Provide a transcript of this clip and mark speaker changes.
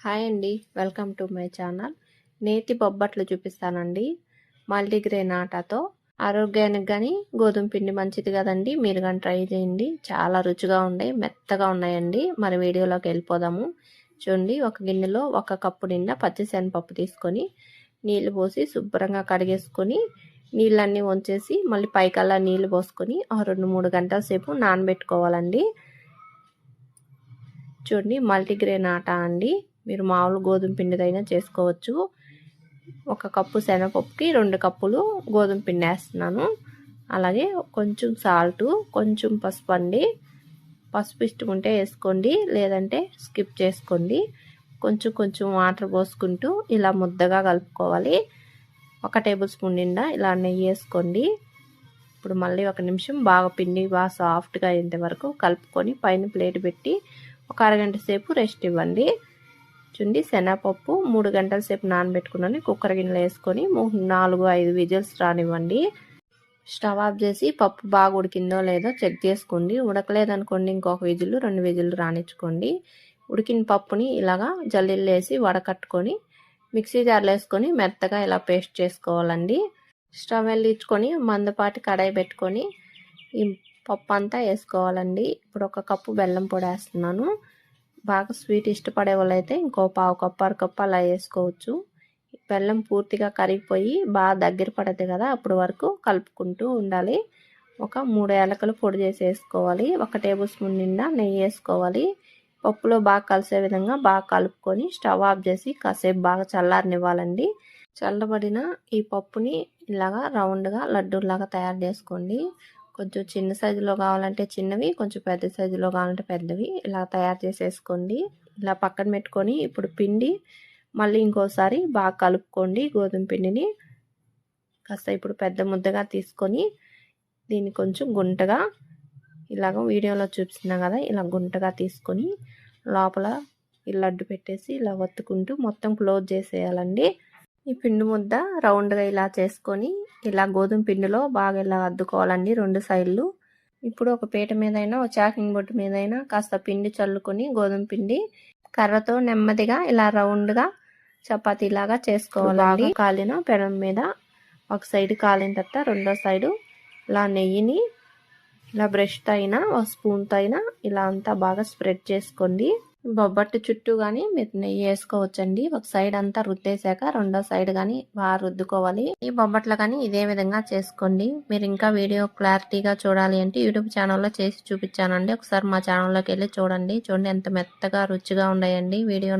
Speaker 1: Hi అండి. Welcome to my channel. నేతి బొబ్బట్లు చూపిస్తానండి. మల్టీగ్రెయిన్ ఆటాతో ఆరోగ్యానికి కానీ గోధుమ పిండి మంచిది కదండి. మీరు కానీ ట్రై చేయండి. చాలా రుచిగా ఉన్నాయి. మెత్తగా ఉన్నాయండి. మరి వీడియోలోకి వెళ్ళిపోదాము. చూడండి. ఒక గిన్నెలో ఒక కప్పు నిండా పచ్చిశనపప్పు తీసుకొని నీళ్ళు పోసి శుభ్రంగా కడిగేసుకొని నీళ్ళన్నీ వంచేసి మళ్ళీ పైకల్లా నీళ్ళు పోసుకొని రెండు మూడు గంటల సేపు నానబెట్టుకోవాలండి. చూడండి. మల్టీగ్రెయిన్ ఆట అండి. మీరు మామూలు గోధుమ పిండిదైనా చేసుకోవచ్చు. ఒక కప్పు శనగపప్పుకి రెండు కప్పులు గోధుమ పిండి వేస్తున్నాను. అలాగే కొంచెం సాల్టు కొంచెం పసుపు అండి. పసుపు ఇష్టం ఉంటే వేసుకోండి లేదంటే స్కిప్ చేసుకోండి. కొంచెం కొంచెం వాటర్ పోసుకుంటూ ఇలా ముద్దగా కలుపుకోవాలి. ఒక టేబుల్ స్పూన్ నిండా ఇలా నెయ్యి వేసుకోండి. ఇప్పుడు మళ్ళీ ఒక నిమిషం బాగా పిండి బాగా సాఫ్ట్గా అయ్యేంత వరకు కలుపుకొని పైన ప్లేట్ పెట్టి ఒక అరగంట సేపు రెస్ట్ ఇవ్వండి. చుండి శనగపప్పు మూడు గంటల సేపు నానబెట్టుకున్నాను. కుక్కర్ గిన్నెలు వేసుకొని నాలుగు ఐదు విజిల్స్ రానివ్వండి. స్టవ్ ఆఫ్ చేసి పప్పు బాగా ఉడికిందో లేదో చెక్ చేసుకోండి. ఉడకలేదనుకోండి ఇంకొక విజిల్లు రెండు విజిల్లు రానిచ్చుకోండి. ఉడికిన పప్పుని ఇలాగా జల్లీలు వేసి వడకట్టుకొని మిక్సీ జార్లు వేసుకొని మెత్తగా ఇలా పేస్ట్ చేసుకోవాలండి. స్టవ్ వెళ్ళించుకొని మందపాటి కడాయి పెట్టుకొని ఈ పప్పు అంతా వేసుకోవాలండి. ఇప్పుడు ఒక కప్పు బెల్లం పొడి వేస్తున్నాను. బాగా స్వీట్ ఇష్టపడే వాళ్ళైతే ఇంకో పావు కప్పు అర కప్పు అలా వేసుకోవచ్చు. బెల్లం పూర్తిగా కరిగిపోయి బాగా దగ్గర పడద్దు కదా అప్పుడు వరకు కలుపుకుంటూ ఉండాలి. ఒక మూడు ఏలకలు పొడి చేసి వేసుకోవాలి. ఒక టేబుల్ స్పూన్ నిండా నెయ్యి వేసుకోవాలి. పప్పులో బాగా కలిసే విధంగా బాగా కలుపుకొని స్టవ్ ఆఫ్ చేసి కాసేపు బాగా చల్లారనివ్వాలండి. చల్లబడిన ఈ పప్పుని ఇలాగా రౌండ్గా లడ్డూలాగా తయారు చేసుకోండి. కొంచెం చిన్న సైజులో కావాలంటే చిన్నవి కొంచెం పెద్ద సైజులో కావాలంటే పెద్దవి. ఇలా తయారు చేసేసుకోండి. ఇలా పక్కన పెట్టుకొని ఇప్పుడు పిండి మళ్ళీ ఇంకోసారి బాగా కలుపుకోండి గోధుమ పిండిని. కాస్త ఇప్పుడు పెద్ద ముద్దగా తీసుకొని దీన్ని కొంచెం గుంటగా ఇలాగ వీడియోలో చూపిస్తున్నా కదా ఇలా గుంటగా తీసుకొని లోపల ఈ లడ్డు పెట్టేసి ఇలా వత్తుకుంటూ మొత్తం క్లోజ్ చేసేయాలండి. ఈ పిండి ముద్ద రౌండ్గా ఇలా చేసుకొని ఇలా గోధుమ పిండిలో బాగా ఇలా అద్దుకోవాలండి రెండు సైడ్లు. ఇప్పుడు ఒక పీట మీదైనా ఒక చాకింగ్ బొట్టు మీదైనా కాస్త పిండి చల్లుకొని గోధుమ పిండి కర్రతో నెమ్మదిగా ఇలా రౌండ్గా చపాతీలాగా చేసుకోవాలి కాలిన పెనం మీద ఒక సైడ్ కాలిన తర్వాత రెండో సైడు ఇలా నెయ్యిని ఇలా బ్రష్తో అయినా ఒక స్పూన్తో అయినా ఇలా అంతా బాగా స్ప్రెడ్ చేసుకోండి. బొబ్బట్టు చుట్టూ కానీ మీరు నెయ్యి వేసుకోవచ్చండి. ఒక సైడ్ అంతా రుద్దేశాక రెండో సైడ్ కానీ బాగా రుద్దుకోవాలి. ఈ బొబ్బట్లు కానీ ఇదే విధంగా చేసుకోండి. మీరు ఇంకా వీడియో క్లారిటీగా చూడాలి అంటే యూట్యూబ్ ఛానల్లో చేసి చూపించానండి. ఒకసారి మా ఛానల్లోకి వెళ్ళి చూడండి. చూడండి ఎంత మెత్తగా రుచిగా ఉన్నాయండి. వీడియో